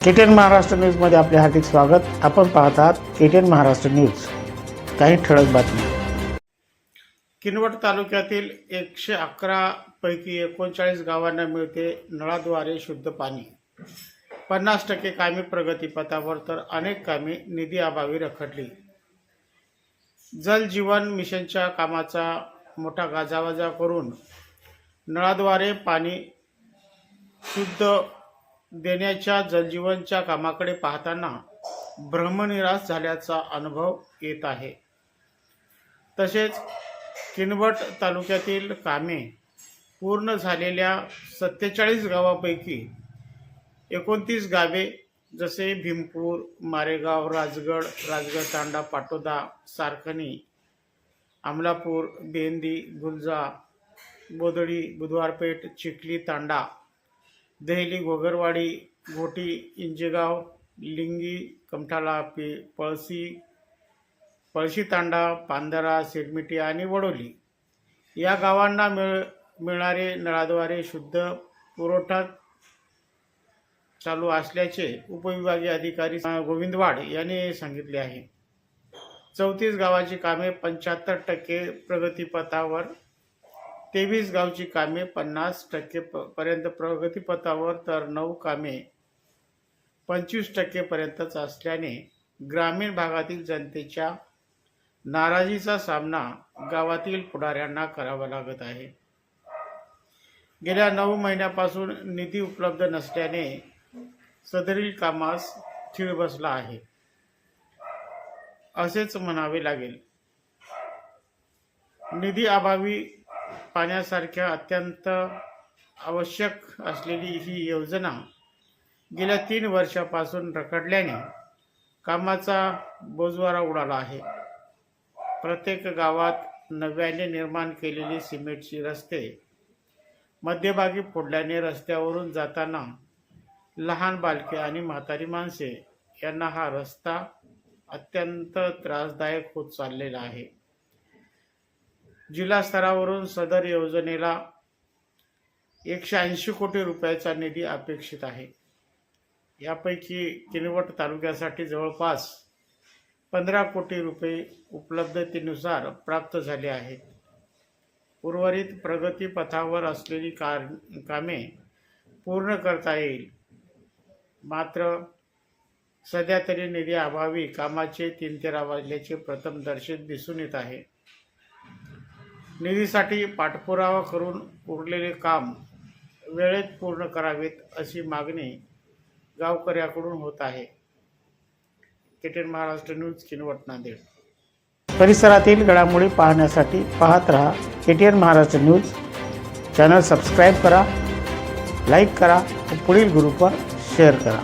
KTN Maharashtra न्यूजमध्ये आपले हार्दिक स्वागत. आपण पाहत आहात केटीएन महाराष्ट्र न्यूज. काही ठळक बातमी किनवट तालुक्यातील एकशे अकरा पैकी एकोणचाळीस गावांना मिळते नळाद्वारे शुद्ध पाणी. पन्नास टक्के कामे प्रगतीपथावर तर अनेक कामे निधी अभावी रखडली. जल जीवन मिशनच्या कामाचा मोठा गाजावाजा करून नळाद्वारे पाणी शुद्ध देण्याच्या जलजीवनच्या कामाकडे पाहताना भ्रमनिराश झाल्याचा अनुभव येत आहे. तसेच किनवट तालुक्यातील कामे पूर्ण झालेल्या सत्तेचाळीस गावापैकी एकोणतीस गावे जसे भीमपूर मारेगाव राजगड राजगड तांडा पाटोदा सारखणी अमलापूर बेंदी गुलजा बोदडी बुधवारपेठ चिखली तांडा दहेली घोगरवाडी घोटी इंजेगाव लिंगी कमठाला पे पळसी पळशी तांडा पांदरा सिरमिटी आणि वडोली. या गावांना मिळ मिळणारे नळाद्वारे शुद्ध पुरवठा चालू असल्याचे उपविभागीय अधिकारी गोविंदवाड यांनी सांगितले आहे. चौतीस गावाची कामे पंच्याहत्तर टक्के प्रगतीपथावर तेवीस गावची कामे पन्नास टक्के प- पर्यंत प्रगतीपथावर तर नऊ कामे. पंचवीस टक्केपर्यंतच असल्याने ग्रामीण भागातील जनतेच्या नाराजीचा सामना गावातील पुढाऱ्यांना करावा लागत आहे. गेल्या नऊ महिन्यापासून निधी उपलब्ध नसल्याने सदरील कामास खीळ बसला आहे. असेच म्हणावे लागेल. निधी अभावी पाण्यासारख्या अत्यंत आवश्यक असलेली ही योजना गेल्या तीन वर्षापासून रखडल्याने कामाचा बोजवारा उडाला आहे. प्रत्येक गावात नव्याने निर्माण केलेली सिमेंटची रस्ते मध्यभागी फोडल्याने रस्त्यावरून जाताना लहान बालके आणि म्हातारी माणसे यांना हा रस्ता अत्यंत त्रासदायक होत चाललेला आहे. जिल्हा स्तरावरून सदर योजनेला एकशे ऐंशी कोटी रुपयाचा निधी अपेक्षित आहे. यापैकी किनवट तालुक्यासाठी जवळपास पंधरा कोटी रुपये उपलब्धतेनुसार प्राप्त झाले आहेत. उर्वरित प्रगतीपथावर असलेली कार कामे पूर्ण करता येईल. मात्र सध्या तरी निधी अभावी कामाचे तीन तेरा वाजल्याचे प्रथमदर्शक दिसून येत आहे. निधीसाठी पाठपुरावा करून उरलेले काम वेळेत पूर्ण करावेत अशी मागणी गावकऱ्याकडून होत आहे. KTN Maharashtra news Kinwat Nanded. परिसरातील घडामोडी पाहण्यासाठी पाहत रहा KTN Maharashtra news. Channel subscribe करा लाईक करा व पुढील ग्रुपवर शेअर करा.